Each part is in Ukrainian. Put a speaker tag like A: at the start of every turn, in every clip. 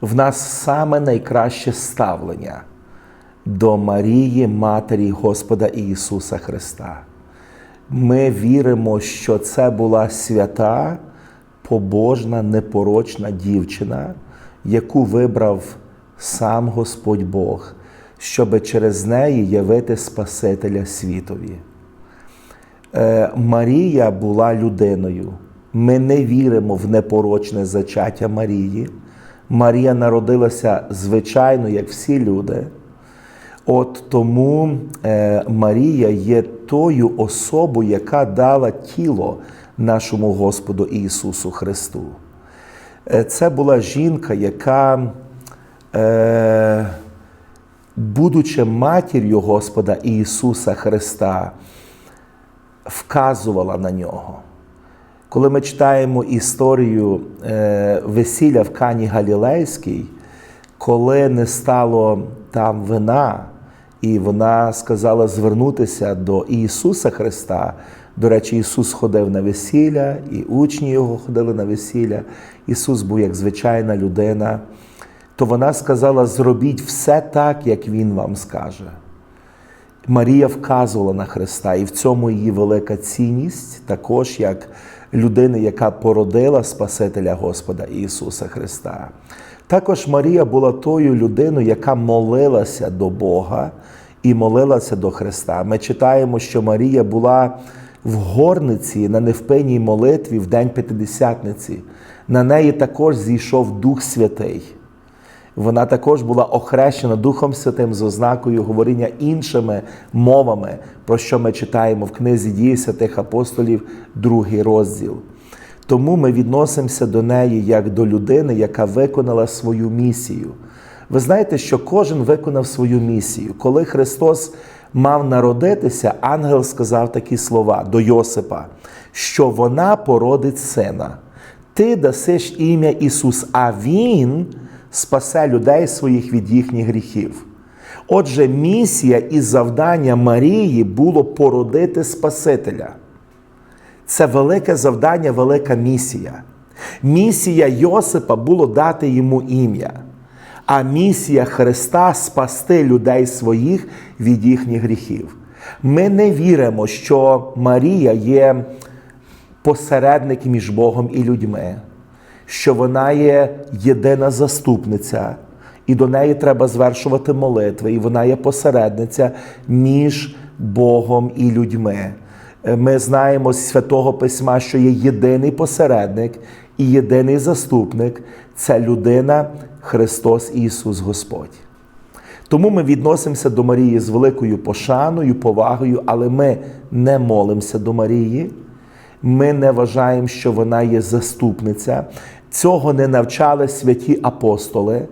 A: в нас саме найкраще ставлення до Марії, Матері Господа Ісуса Христа. Ми віримо, що це була свята, побожна, непорочна дівчина, яку вибрав сам Господь Бог, щоб через неї явити Спасителя світові. Е, Марія була людиною. Ми не віримо в непорочне зачаття Марії. Марія народилася звичайно, як всі люди. От тому е, Марія є тою особою, яка дала тіло нашому Господу Ісусу Христу. Е, це була жінка, яка, е, будучи матір'ю Господа Ісуса Христа, вказувала на нього. Коли ми читаємо історію е, весілля в Кані Галілейській, коли не стало там вина, і вона сказала звернутися до Ісуса Христа. До речі, Ісус ходив на весілля, і учні його ходили на весілля. Ісус був як звичайна людина. То вона сказала: зробіть все так, як Він вам скаже. Марія вказувала на Христа, і в цьому її велика цінність, також як людини, яка породила Спасителя Господа Ісуса Христа. Також Марія була тою людиною, яка молилася до Бога і молилася до Христа. Ми читаємо, що Марія була в горниці на невпинній молитві в День П'ятидесятниці. На неї також зійшов Дух Святий. Вона також була охрещена Духом Святим з ознакою говоріння іншими мовами, про що ми читаємо в книзі дії святих апостолів, другий розділ. Тому ми відносимося до неї як до людини, яка виконала свою місію. Ви знаєте, що кожен виконав свою місію. Коли Христос мав народитися, ангел сказав такі слова до Йосипа, що вона породить сина. Ти дасиш ім'я Ісус, а Він спасе людей своїх від їхніх гріхів. Отже, місія і завдання Марії було породити Спасителя. Це велике завдання, велика місія. Місія Йосипа було дати йому ім'я, а місія Христа спасти людей своїх від їхніх гріхів. Ми не віримо, що Марія є посередник між Богом і людьми, що вона є єдина заступниця, і до неї треба звершувати молитви, і вона є посередниця між Богом і людьми. Ми знаємо з Святого Письма, що є єдиний посередник і єдиний заступник це людина Христос Ісус Господь. Тому ми відносимося до Марії з великою пошаною, повагою, але ми не молимося до Марії. Ми не вважаємо, що вона є заступниця. Цього не навчали святі апостоли,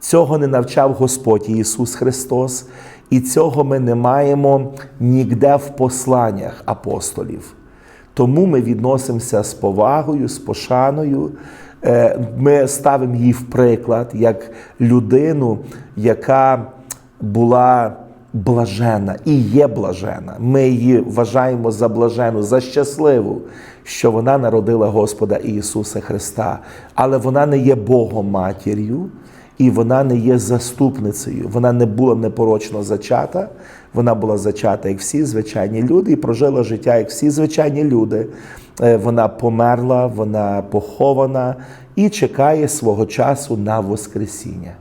A: цього не навчав Господь Ісус Христос, і цього ми не маємо ніде в посланнях апостолів. Тому ми відносимося з повагою, з пошаною. Е, Ми ставимо її в приклад як людину, яка була блажена і є блажена. Ми її вважаємо за блажену, за щасливу, що вона народила Господа Ісуса Христа, але вона не є Богом матір'ю. І вона не є заступницею, вона не була непорочно зачата, вона була зачата, як всі звичайні люди, і прожила життя, як всі звичайні люди. Е, Вона померла, вона похована і чекає свого часу на Воскресіння.